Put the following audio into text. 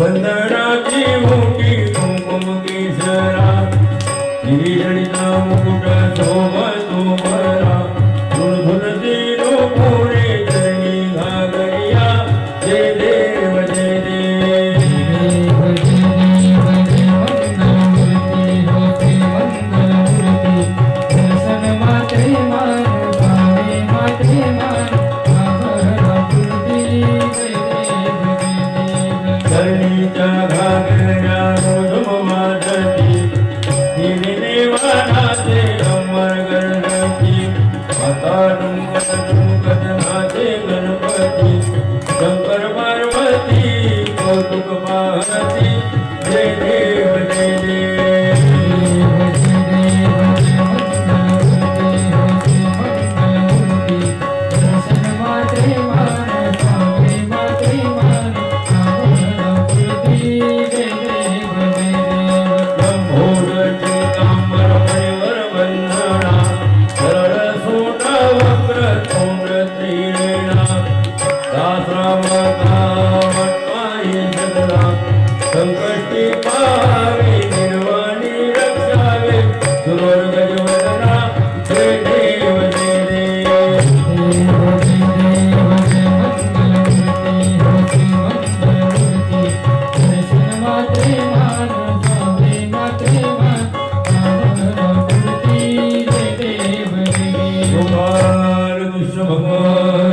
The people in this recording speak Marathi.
वंदनाची मोठी कुंकुम केसरा निरीजणिता जय देव चरणीच्या घागऱ्या रोज माझी अमर गणपती. आता डुंगर डुंगर नाचे गणपती. शंकर पार्वती कौतुक पाहती 오마르 두셔 먹어